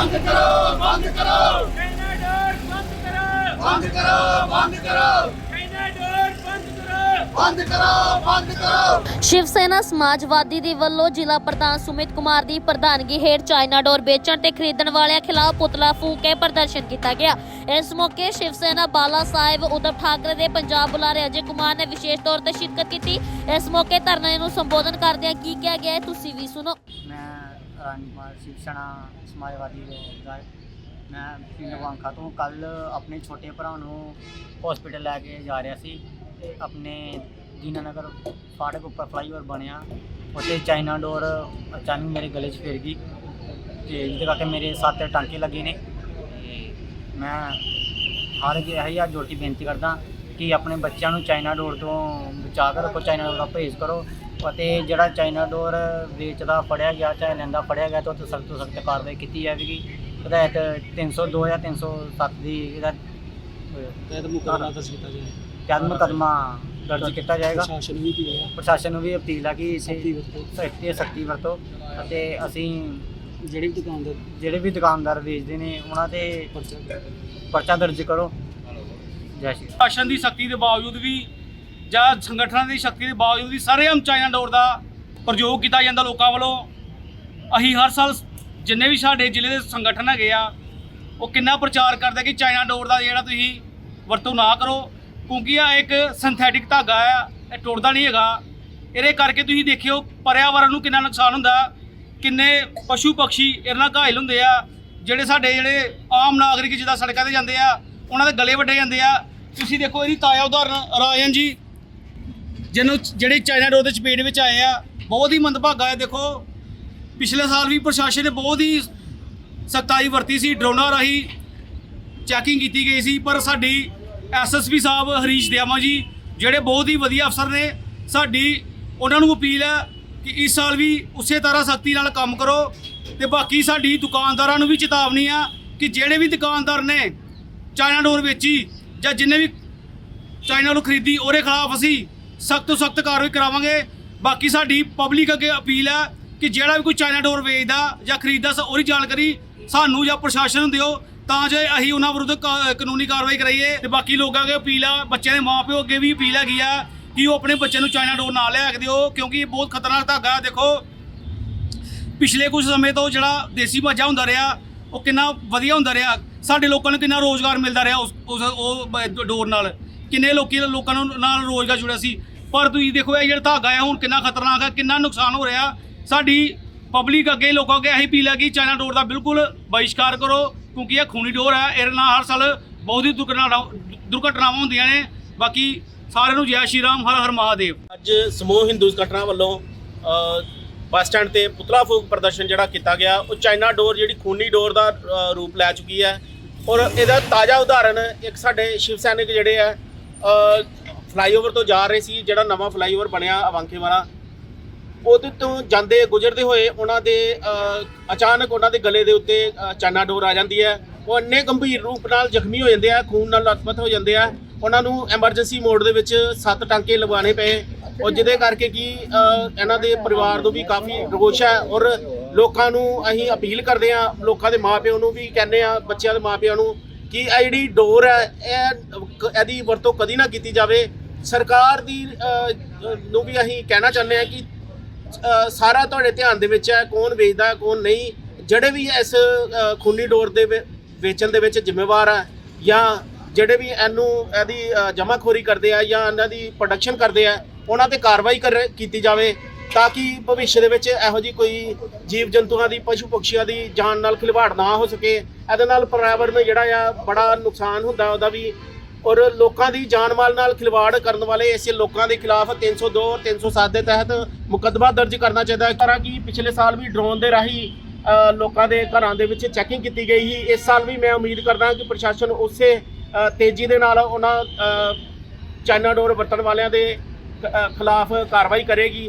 ਬੰਦ ਕਰੋ ਬੰਦ ਕਰੋ। ਚਾਈਨਾ ਡੋਰ ਬੰਦ ਕਰੋ। ਬੰਦ ਕਰੋ ਬੰਦ ਕਰੋ। ਚਾਈਨਾ ਡੋਰ ਬੰਦ ਕਰੋ। ਬੰਦ ਕਰੋ ਬੰਦ ਕਰੋ। ਸ਼ਿਵ ਸੈਨਾ ਸਮਾਜਵਾਦੀ ਦੇ ਵੱਲੋਂ ਜ਼ਿਲ੍ਹਾ ਪ੍ਰਧਾਨ ਸੁਮਿਤ ਕੁਮਾਰ ਦੀ ਪ੍ਰਧਾਨਗੀ ਹੇਠ ਚਾਈਨਾ ਡੋਰ ਵੇਚਣ ਤੇ ਖਰੀਦਣ ਵਾਲਿਆਂ ਖਿਲਾਫ ਪੁਤਲਾ ਫੂਕ ਕੇ ਪ੍ਰਦਰਸ਼ਨ ਕੀਤਾ ਗਿਆ। ਇਸ ਮੌਕੇ ਸ਼ਿਵ ਸੈਨਾ ਬਾਲਾ ਸਾਹਿਬ ਉਦਵ ਠਾਕਰੇ ਦੇ ਪੰਜਾਬ ਬੁਲਾਰੇ ਅਜੇ ਕੁਮਾਰ ਨੇ ਵਿਸ਼ੇਸ਼ ਤੌਰ ਤੇ ਸ਼ਿਰਕਤ ਕੀਤੀ। ਇਸ ਮੌਕੇ ਧਰਨੇ ਨੂੰ ਸੰਬੋਧਨ ਕਰਦਿਆਂ ਕੀ ਕਿਹਾ ਗਿਆ ਹੈ ਤੁਸੀਂ ਵੀ ਸੁਣੋ। ਮੈਂ ਰਾਜਕੁਮਾਰ ਸ਼ਿਵ ਸੈਨਾ ਸਮਾਜਵਾਦੀ ਦਾ ਮੈਂ ਪਿੰਡ ਵਾਂਖਾ ਤੋਂ ਕੱਲ ਆਪਣੇ ਛੋਟੇ ਭਰਾ ਨੂੰ ਹਸਪੀਟਲ ਲੈ ਕੇ ਜਾ ਰਿਹਾ ਸੀ ਤੇ ਆਪਣੇ ਦੀਨਾਨਗਰ ਫਾਟਕ ਉੱਪਰ ਫਲਾਈਓਵਰ ਬਣਿਆ। ਉੱਥੇ ਚਾਈਨਾ ਡੋਰ ਅਚਾਨਕ ਮੇਰੇ ਗਲੇ 'ਚ ਫਿਰ ਗਈ ਤੇ ਜਿਹਦੇ ਕਰਕੇ ਮੇਰੇ ਸੱਤ ਟਾਂਕੇ ਲੱਗੇ ਨੇ। ਤੇ ਮੈਂ ਹਰ ਇੱਕ ਇਹੀ ਹੱਥ ਜੋੜ ਕੇ ਬੇਨਤੀ ਕਰਦਾ ਕਿ ਆਪਣੇ ਬੱਚਿਆਂ ਨੂੰ ਚਾਈਨਾ ਡੋਰ ਤੋਂ ਬਚਾ ਕੇ ਰੱਖੋ ਚਾਈਨਾ ਡੋਰ ਦਾ ਪਰਹੇਜ਼ ਕਰੋ। ਅਤੇ ਜਿਹੜਾ ਚਾਈਨਾ ਡੋਰ ਵੇਚਦਾ ਫੜਿਆ ਗਿਆ ਚਾਹੇ ਲੈਂਦਾ ਫੜਿਆ ਗਿਆ ਤਾਂ ਉਹ ਸਖਤ ਤੋਂ ਸਖਤ ਕਾਰਵਾਈ ਕੀਤੀ ਜਾਵੇਗੀ। ਹਦਾਇਤ 302 ਜਾਂ 307 ਦੀ ਇਹਦਾ ਤਹਿਤ ਮੁਕੱਦਮਾ ਦਰਜ ਕੀਤਾ ਜਾਏ ਕਦਮ ਮੁਕੱਦਮਾ ਦਰਜ ਕੀਤਾ ਜਾਏਗਾ। ਪ੍ਰਸ਼ਾਸਨ ਵੀ ਨੂੰ ਵੀ ਅਪੀਲ ਆ ਕਿ ਇਸੇ ਸਖਤੀ ਸਖਤੀ ਵਰਤੋ। ਅਤੇ ਅਸੀਂ ਜਿਹੜੇ ਵੀ ਦੁਕਾਨਦਾਰ ਜਿਹੜੇ ਵੀ ਦੁਕਾਨਦਾਰ ਵੇਚਦੇ ਨੇ ਉਹਨਾਂ ਤੇ ਪਰਚਾ ਦਰਜ ਕਰੋ। ਜੈ ਸ਼੍ਰੀ ਸ਼ਾਸਨ ਦੀ ਸ਼ਕਤੀ ਦੇ ਬਾਵਜੂਦ ਵੀ ਜਾਂ ਸੰਗਠਨਾਂ ਦੀ ਸ਼ਕਤੀ ਦੇ ਬਾਵਜੂਦ ਵੀ ਸਰੇਆਮ ਚਾਈਨਾ ਡੋਰ ਦਾ ਪ੍ਰਯੋਗ ਕੀਤਾ ਜਾਂਦਾ ਲੋਕਾਂ ਵੱਲੋਂ। ਅਸੀਂ ਹਰ ਸਾਲ ਜਿੰਨੇ ਵੀ ਸਾਡੇ ਜ਼ਿਲ੍ਹੇ ਦੇ ਸੰਗਠਨ ਹੈਗੇ ਆ, ਉਹ ਕਿੰਨਾ ਪ੍ਰਚਾਰ ਕਰਦੇ ਕਿ ਚਾਈਨਾ ਡੋਰ ਦਾ ਜਿਹੜਾ ਤੁਸੀਂ ਵਰਤੋਂ ਨਾ ਕਰੋ। ਕਿਉਂਕਿ ਆ ਇੱਕ ਸਿੰਥੈਟਿਕ ਧਾਗਾ ਆ, ਇਹ ਟੁੱਟਦਾ ਨਹੀਂ ਹੈਗਾ। ਇਹਦੇ ਕਰਕੇ ਤੁਸੀਂ ਦੇਖਿਓ ਪਰਿਆਵਰਨ ਨੂੰ ਕਿੰਨਾ ਨੁਕਸਾਨ ਹੁੰਦਾ। ਕਿੰਨੇ ਪਸ਼ੂ ਪਕਸ਼ੀ ਇਹਦੇ ਨਾਲ ਘਾਇਲ ਹੁੰਦੇ ਆ, ਜਿਹੜੇ ਸਾਡੇ ਜਿਹੜੇ ਆਮ ਨਾਗਰਿਕ ਜਿੱਦਾਂ ਸੜਕਾਂ ਤੇ ਜਾਂਦੇ ਆ ਉਹਨਾਂ ਦੇ ਗਲੇ ਵੱਢੇ ਜਾਂਦੇ ਆ। ਤੁਸੀਂ ਦੇਖੋ ਇਹਦੀ ਤਾਇਆ ਉਦਾਹਰਨ, ਰਾਜਨ ਜੀ, ਜਿਹਨੂੰ ਜਿਹੜੇ ਚਾਈਨਾ ਡੋਰ ਦੇ ਚਪੇਟ ਵਿੱਚ ਆਏ ਆ, ਬਹੁਤ ਹੀ ਮੰਦਭਾਗਾ ਹੈ, ਦੇਖੋ। ਪਿਛਲੇ ਸਾਲ ਵੀ ਪ੍ਰਸ਼ਾਸਨ ਨੇ ਬਹੁਤ ਹੀ ਸਖਤਾਈ ਵਰਤੀ ਸੀ, ਡਰੋਨਾਂ ਰਾਹੀਂ ਚੈਕਿੰਗ ਕੀਤੀ ਗਈ ਸੀ, ਪਰ ਸਾਡੀ ਐਸਐਸਪੀ ਸਾਹਿਬ ਹਰੀਸ਼ ਦਿਆਮਾ ਜੀ, ਜਿਹੜੇ ਬਹੁਤ ਹੀ ਵਧੀਆ ਅਫਸਰ ਨੇ, ਸਾਡੀ ਉਹਨਾਂ ਨੂੰ ਅਪੀਲ ਹੈ ਕਿ ਇਸ ਸਾਲ ਵੀ ਉਸੇ ਤਰ੍ਹਾਂ ਸਖਤੀ ਨਾਲ ਕੰਮ ਕਰੋ ਤੇ ਬਾਕੀ ਸਾਡੀ ਦੁਕਾਨਦਾਰਾਂ ਨੂੰ ਵੀ ਚੇਤਾਵਨੀ ਆ ਕਿ ਜਿਹੜੇ ਵੀ ਦੁਕਾਨਦਾਰ ਨੇ ਚਾਈਨਾ ਡੋਰ ਵੇਚੀ ਜਾਂ ਜਿੰਨੇ ਵੀ ਚਾਈਨਾ ਨੂੰ ਖਰੀਦੀ, ਉਹਦੇ ਖਿਲਾਫ ਅਸੀਂ ਸਖਤ ਤੋਂ ਸਖਤ ਕਾਰਵਾਈ ਕਰਾਵਾਂਗੇ। ਬਾਕੀ ਸਾਡੀ ਪਬਲਿਕ ਅੱਗੇ ਅਪੀਲ ਹੈ ਕਿ ਜਿਹੜਾ ਵੀ ਕੋਈ ਚਾਈਨਾ ਡੋਰ ਵੇਚਦਾ ਜਾਂ ਖਰੀਦਦਾ, ਸ- ਉਹਦੀ ਜਾਣਕਾਰੀ ਸਾਨੂੰ ਜਾਂ ਪ੍ਰਸ਼ਾਸਨ ਨੂੰ ਦਿਓ, ਤਾਂ ਜੇ ਅਸੀਂ ਉਹਨਾਂ ਵਿਰੁੱਧ ਕਾ- ਕਾਨੂੰਨੀ ਕਾਰਵਾਈ ਕਰਾਈਏ। ਤੇ ਬਾਕੀ ਲੋਕਾਂ ਅੱਗੇ ਅਪੀਲ ਆ, ਬੱਚਿਆਂ ਦੇ ਮਾਪਿਓ ਅੱਗੇ ਵੀ ਅਪੀਲ ਹੈਗੀ ਆ ਕਿ ਉਹ ਆਪਣੇ ਬੱਚੇ ਨੂੰ ਚਾਈਨਾ ਡੋਰ ਨਾ ਲਿਆ ਕੇ ਦਿਓ, ਕਿਉਂਕਿ ਇਹ ਬਹੁਤ ਖਤਰਨਾਕ ਧਾਗਾ ਹੈ। ਦੇਖੋ, ਪਿਛਲੇ ਕੁਝ ਸਮੇਂ ਤੋਂ ਜਿਹੜਾ ਦੇਸੀ ਭਾਜਾ ਹੁੰਦਾ ਰਿਹਾ, ਉਹ ਕਿੰਨਾ ਵਧੀਆ ਹੁੰਦਾ ਰਿਹਾ। ਸਾਡੇ ਲੋਕਾਂ ਨੂੰ ਕਿੰਨਾ ਰੋਜ਼ਗਾਰ ਮਿਲਦਾ ਰਿਹਾ ਉਸ ਉਸ ਉਹ ਡੋਰ ਨਾਲ। ਕਿੰਨੇ ਲੋਕੀ ਲੋਕਾਂ ਨੂੰ ਨਾਲ ਰੋਜ਼ਗਾਰ ਜੁੜਿਆ ਸੀ। ਪਰ ਤੁਸੀਂ ਦੇਖੋ, ਇਹ ਜਿਹੜਾ ਧਾਗਾ ਹੈ ਹੁਣ ਕਿੰਨਾ ਖਤਰਨਾਕ ਹੈ ਕਿੰਨਾ ਨੁਕਸਾਨ ਹੋ ਰਿਹਾ। ਸਾਡੀ ਪਬਲਿਕ ਅੱਗੇ, ਲੋਕਾਂ ਅੱਗੇ ਇਹੀ ਅਪੀਲ ਹੈ ਕਿ ਚਾਈਨਾ ਡੋਰ ਦਾ ਬਿਲਕੁਲ ਬਹਿਸ਼ਕਾਰ ਕਰੋ, ਕਿਉਂਕਿ ਇਹ ਖੂਨੀ ਡੋਰ ਹੈ ਇਹਦੇ ਨਾਲ ਹਰ ਸਾਲ ਬਹੁਤ ਹੀ ਦੁਰਘਟਨਾ ਦੁਰਘਟਨਾਵਾਂ ਹੁੰਦੀਆਂ ਨੇ। ਬਾਕੀ ਸਾਰਿਆਂ ਨੂੰ ਜੈ ਸ਼੍ਰੀ ਰਾਮ, ਹਰ ਹਰ ਮਹਾਦੇਵ। ਅੱਜ ਸਮੂਹ ਹਿੰਦੂ ਸੰਗਠਨਾਂ ਵੱਲੋਂ ਬੱਸ ਸਟੈਂਡ ਤੇ ਪੁਤਲਾ ਫੂਕ ਪ੍ਰਦਰਸ਼ਨ ਜਿਹੜਾ ਕੀਤਾ ਗਿਆ, ਉਹ ਚਾਈਨਾ ਡੋਰ ਜਿਹੜੀ ਖੂਨੀ ਡੋਰ ਦਾ ਰੂਪ ਲੈ ਚੁੱਕੀ ਹੈ। ਔਰ ਇਹਦਾ ਤਾਜ਼ਾ ਉਦਾਹਰਣ ਇੱਕ ਸਾਡੇ ਸ਼ਿਵ ਸੈਨਿਕ ਜਿਹੜੇ ਆ ਫਲਾਈਓਵਰ ਤੋਂ ਜਾ ਰਹੇ ਸੀ, ਜਿਹੜਾ ਨਵਾਂ ਫਲਾਈਓਵਰ ਬਣਿਆ ਅਵਾਂਕੇ ਵਾਲਾ। ਉਹਦੇ ਤੋਂ ਜਾਂਦੇ, ਗੁਜ਼ਰਦੇ ਹੋਏ ਉਹਨਾਂ ਦੇ ਅਚਾਨਕ ਉਹਨਾਂ ਦੇ ਗਲੇ ਦੇ ਉੱਤੇ ਚਾਨਾ ਡੋਰ ਆ ਜਾਂਦੀ ਹੈ। ਉਹ ਇੰਨੇ ਗੰਭੀਰ ਰੂਪ ਨਾਲ ਜ਼ਖਮੀ ਹੋ ਜਾਂਦੇ ਆ, ਖੂਨ ਨਾਲ ਲਥਪਥ ਹੋ ਜਾਂਦੇ ਆ। ਉਹਨਾਂ ਨੂੰ ਐਮਰਜੈਂਸੀ ਮੋਡ ਦੇ ਵਿੱਚ ਸੱਤ ਟਾਂਕੇ ਲਗਵਾਉਣੇ ਪਏ। ਔਰ ਜਿਹਦੇ ਕਰਕੇ ਕਿ ਇਹਨਾਂ ਦੇ ਪਰਿਵਾਰ ਨੂੰ ਵੀ ਕਾਫੀ ਰੋਸ਼ ਹੈ ਔਰ ਲੋਕਾਂ ਨੂੰ ਅਸੀਂ ਅਪੀਲ ਕਰਦੇ ਆ ਲੋਕਾਂ ਦੇ ਮਾਪਿਆਂ ਨੂੰ ਵੀ ਕਹਿੰਦੇ ਆ ਬੱਚਿਆਂ ਦੇ ਮਾਪਿਆਂ ਨੂੰ ਕਿ ਇਹ ਜਿਹੜੀ ਡੋਰ ਹੈ ਇਹ ਇਹਦੀ ਵਰਤੋਂ ਕਦੀ ਨਾ ਕੀਤੀ ਜਾਵੇ। ਸਰਕਾਰ ਦੀ ਨੂੰ ਵੀ ਅਸੀਂ ਕਹਿਣਾ ਚਾਹੁੰਦੇ ਆ ਕਿ ਸਾਰਾ ਤੁਹਾਡੇ ਧਿਆਨ ਦੇ ਵਿੱਚ ਹੈ ਕੌਣ ਵੇਚਦਾ ਕੌਣ ਨਹੀਂ। ਜਿਹੜੇ ਵੀ ਇਸ ਖੂਨੀ ਡੋਰ ਦੇ ਵੇ- ਵੇਚਣ ਦੇ ਵਿੱਚ ਜ਼ਿੰਮੇਵਾਰ ਹੈ ਜਾਂ ਜਿਹੜੇ ਵੀ ਇਹਨੂੰ ਇਹਦੀ ਅ, ਕਰਦੇ ਆ ਜਾਂ ਇਹਨਾਂ ਦੀ ਪ੍ਰੋਡਕਸ਼ਨ ਕਰਦੇ ਆ ਉਹਨਾਂ ਤੇ ਕਾਰਵਾਈ ਕਰ ਕੀਤੀ ਜਾਵੇ। ਤਾਂ ਕਿ ਭਵਿੱਖ ਦੇ ਵਿੱਚ ਇਹੋ ਜੀ ਕੋਈ ਜੀਵ ਜੰਤੂਆਂ ਦੀ, ਪਸ਼ੂ ਪਕਸ਼ੀਆਂ ਦੀ ਜਾਨ ਨਾਲ ਖਿਲਵਾੜ ਨਾ ਹੋ ਸਕੇ। ਇਹਦੇ ਨਾਲ ਪਰਿਆਵਰਨ ਜਿਹੜਾ ਆ, ਬੜਾ ਨੁਕਸਾਨ ਹੁੰਦਾ ਉਹਦਾ ਵੀ। ਔਰ ਲੋਕਾਂ ਦੀ ਜਾਨ ਮਾਲ ਨਾਲ ਖਿਲਵਾੜ ਕਰਨ ਵਾਲੇ ਐਸੇ ਲੋਕਾਂ ਦੇ ਖਿਲਾਫ 302 ਔਰ 307 ਦੇ ਤਹਿਤ ਮੁਕੱਦਮਾ ਦਰਜ ਕਰਨਾ ਚਾਹੀਦਾ ਹੈ। ਤਰ੍ਹਾਂ ਕਿ ਪਿਛਲੇ ਸਾਲ ਵੀ ਡਰੋਨ ਦੇ ਰਾਹੀਂ ਲੋਕਾਂ ਦੇ ਘਰਾਂ ਦੇ ਵਿੱਚ ਚੈਕਿੰਗ ਕੀਤੀ ਗਈ ਸੀ। ਇਸ ਸਾਲ ਵੀ ਮੈਂ ਉਮੀਦ ਕਰਦਾ ਕਿ ਪ੍ਰਸ਼ਾਸਨ ਉਸੇ ਤੇਜ਼ੀ ਦੇ ਨਾਲ ਉਹਨਾਂ ਚਾਈਨਾ ਡੋਰ ਵਰਤਣ ਵਾਲਿਆਂ ਦੇ ਖਿਲਾਫ ਕਾਰਵਾਈ ਕਰੇਗੀ।